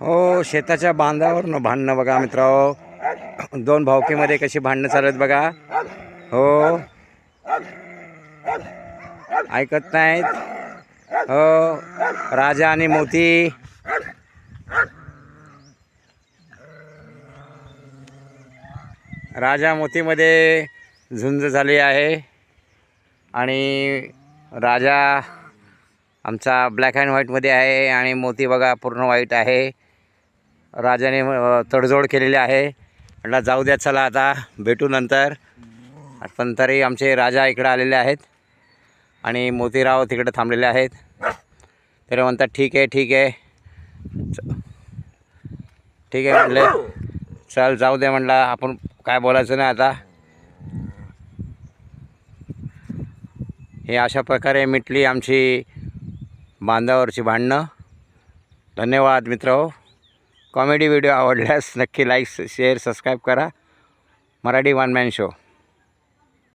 हो शेताच्या बांधावरनं भांडणं बघा मित्राओ दोन भावकीमध्ये कशी भांडणं चालत बघा. हो. ऐकत नाहीत. हो. राजा आणि मोती. राजा मोतीमध्ये झुंज झाली आहे. आणि राजा आमचा ब्लॅक अँड व्हाईटमध्ये आहे आणि मोती बघा पूर्ण व्हाईट आहे. राजाने तडजोड केलेली आहे. म्हटलं जाऊ द्या चला आता भेटू नंतर. पण तरी आमचे राजा इकडं आलेले आहेत आणि मोतीराव तिकडे थांबलेले आहेत. तरी म्हणतात ठीक आहे ठीक आहे. ठीक आहे म्हटले चल जाऊ दे म्हटलं आपण काय बोलायचं नाही आता. हे अशा प्रकारे मिटली आमची बांधावरची भांडणं. धन्यवाद मित्र हो. कॉमेडी व्हिडिओ आवडल्यास नक्की लाईक शेअर सबस्क्राईब करा. Marathi one man show.